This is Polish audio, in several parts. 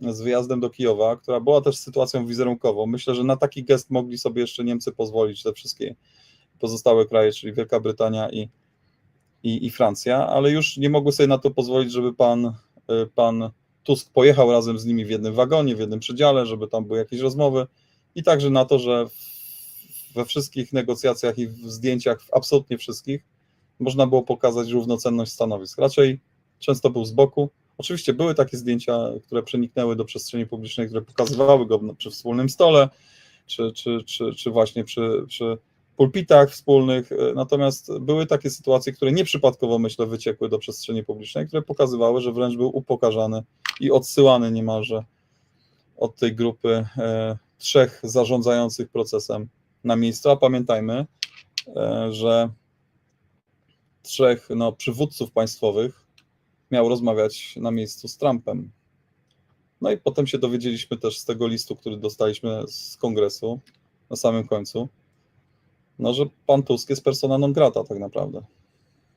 z wyjazdem do Kijowa, która była też sytuacją wizerunkową. Myślę, że na taki gest mogli sobie jeszcze Niemcy pozwolić, te wszystkie pozostałe kraje, czyli Wielka Brytania i, i, i Francja, ale już nie mogły sobie na to pozwolić, żeby pan, y, pan Tusk pojechał razem z nimi w jednym wagonie, w jednym przedziale, żeby tam były jakieś rozmowy i także na to, że we wszystkich negocjacjach i w zdjęciach, w absolutnie wszystkich, można było pokazać równocenność stanowisk. Raczej często był z boku. Oczywiście były takie zdjęcia, które przeniknęły do przestrzeni publicznej, które pokazywały go przy wspólnym stole, czy, czy, czy, czy właśnie przy, przy pulpitach wspólnych. Natomiast były takie sytuacje, które nieprzypadkowo, myślę, wyciekły do przestrzeni publicznej, które pokazywały, że wręcz był upokarzany i odsyłany niemalże od tej grupy e, trzech zarządzających procesem na miejscu. A pamiętajmy, e, że trzech no, przywódców państwowych miał rozmawiać na miejscu z Trumpem. No i potem się dowiedzieliśmy też z tego listu, który dostaliśmy z kongresu na samym końcu, no, że pan Tusk jest persona non grata tak naprawdę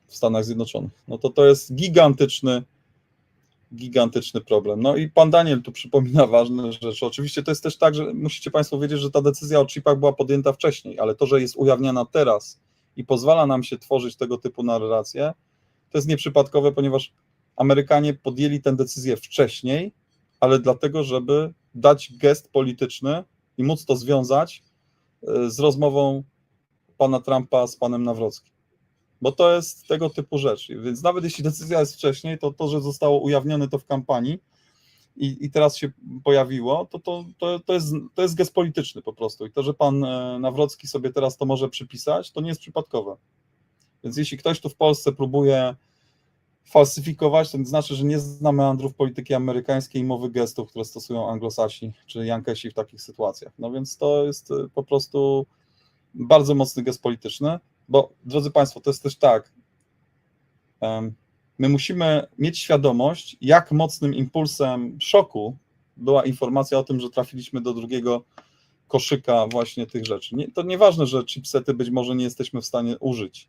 w Stanach Zjednoczonych. No to to jest gigantyczny, gigantyczny problem. No i pan Daniel tu przypomina ważne rzeczy. Oczywiście to jest też tak, że musicie państwo wiedzieć, że ta decyzja o chipach była podjęta wcześniej, ale to, że jest ujawniana teraz i pozwala nam się tworzyć tego typu narracje, to jest nieprzypadkowe, ponieważ Amerykanie podjęli tę decyzję wcześniej, ale dlatego, żeby dać gest polityczny i móc to związać y, z rozmową pana Trumpa z panem Nawrockim. Bo to jest tego typu rzecz. Więc nawet jeśli decyzja jest wcześniej, to to, że zostało ujawnione to w kampanii i, i teraz się pojawiło, to, to, to, to, jest, to jest gest polityczny po prostu. I to, że pan e, Nawrocki sobie teraz to może przypisać, to nie jest przypadkowe. Więc jeśli ktoś tu w Polsce próbuje falsyfikować, to znaczy, że nie zna meandrów polityki amerykańskiej i mowy gestów, które stosują anglosasi czy jankesi w takich sytuacjach. No więc to jest e, po prostu bardzo mocny gest polityczny, bo drodzy Państwo, to jest też tak, my musimy mieć świadomość, jak mocnym impulsem szoku była informacja o tym, że trafiliśmy do drugiego koszyka właśnie tych rzeczy. Nie, to nieważne, że chipsety być może nie jesteśmy w stanie użyć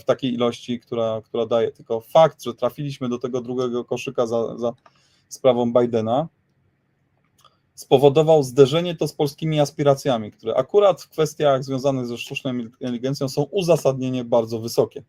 w takiej ilości, która, która daje, tylko fakt, że trafiliśmy do tego drugiego koszyka za, za sprawą Bidena, spowodował zderzenie to z polskimi aspiracjami, które akurat w kwestiach związanych ze sztuczną inteligencją są uzasadnienie bardzo wysokie.